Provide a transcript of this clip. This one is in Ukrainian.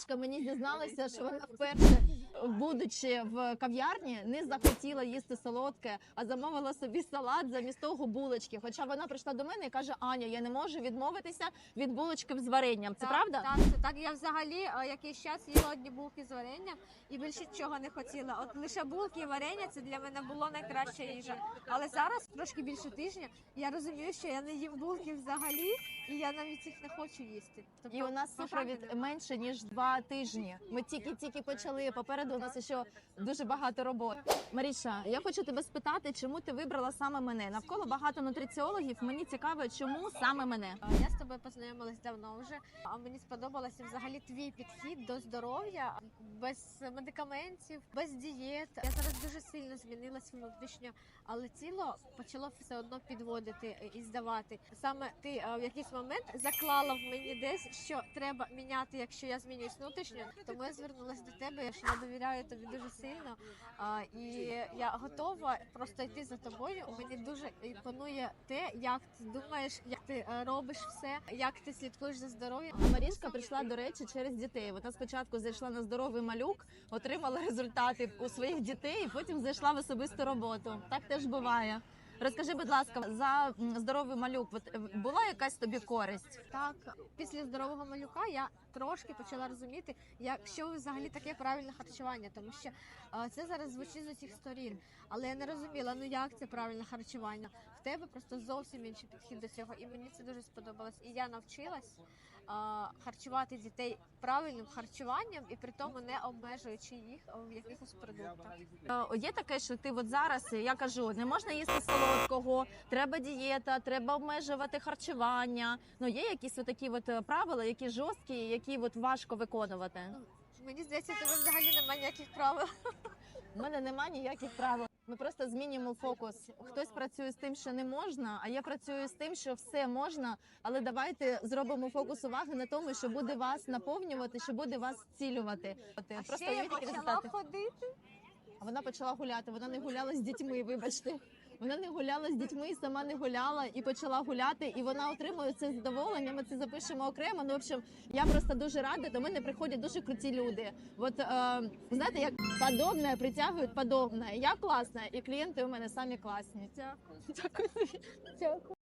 Марічка мені зізналася, що вона вперше, будучи в кав'ярні, не захотіла їсти солодке, а замовила собі салат замість того булочки. Хоча вона прийшла до мене і каже: Аня, я не можу відмовитися від булочки з варенням. Це так, правда? Так, це так. Я взагалі е, якийсь час їла одні булки з варенням і більше нічого не хотіла. От лише булки і варення це для мене було найкраща їжа. Але зараз трошки більше тижня. Я розумію, що я не їм булки взагалі, і я навіть їх не хочу їсти. Тобто, І у нас супровід менше ніж два тижні. Ми тільки-тільки почали. Попереду у нас ще дуже багато роботи. Маріша, я хочу тебе спитати, чому ти вибрала саме мене? Навколо багато нутриціологів. Мені цікаво, чому саме мене. Я з тобою познайомилась давно вже. А мені сподобалося взагалі твій підхід до здоров'я без медикаментів, без дієт. Я зараз дуже сильно змінилась внутрішньо, але тіло почало все одно підводити і здавати. Саме ти е, в якийсь момент заклала в мені десь, що треба міняти, якщо я змінююсь внутрішньо. Тому я звернулася до тебе. що Я довіряю тобі дуже сильно. А, і я готова просто йти за тобою. Мені дуже імпонує те, як ти думаєш, як ти е, робиш все, як ти слідкуєш за здоров'ям. А Марішка прийшла до речі через дітей. Вона спочатку зайшла на здоровий малюк, отримала результати у своїх дітей, і потім зайшла в особисту роботу. Так теж буває. Розкажи, будь ласка, за здоровий малюк от, е, була якась тобі користь? Так, після здорового малюка я трошки почала розуміти, як що взагалі таке правильне харчування, тому що е, це зараз звучить з усіх сторін. Але я не розуміла, ну як це правильне харчування. В тебе просто зовсім інший підхід до цього, і мені це дуже сподобалось. І я навчилась е, харчувати дітей правильним харчуванням і при тому не обмежуючи їх в якихось продуктах. Е, Є таке, що ти от зараз я кажу, не можна їсти солодкого, треба дієта, треба обмежувати харчування. Ну є якісь такі от е, правила, які жорсткі, які от важко виконувати. Мені здається, тебе взагалі немає ніяких правил. У мене немає ніяких правил. Ми просто змінюємо фокус. Хтось працює з тим, що не можна, а я працюю з тим, що все можна. Але давайте зробимо фокус уваги на тому, що буде вас наповнювати, що буде вас зцілювати. От, е, А Просто ще я почала результати. ходити. А вона почала гуляти. Вона не гуляла з дітьми. Вибачте. Вона не гуляла з дітьми, сама не гуляла і почала гуляти. І вона отримує це задоволення. Ми це запишемо окремо. Ну, в общем, я просто дуже рада. До мене приходять дуже круті люди. От е, знаєте, як подобне притягують подобне. Я класна, і клієнти у мене самі класні. Дякую. Дякую. Дякую.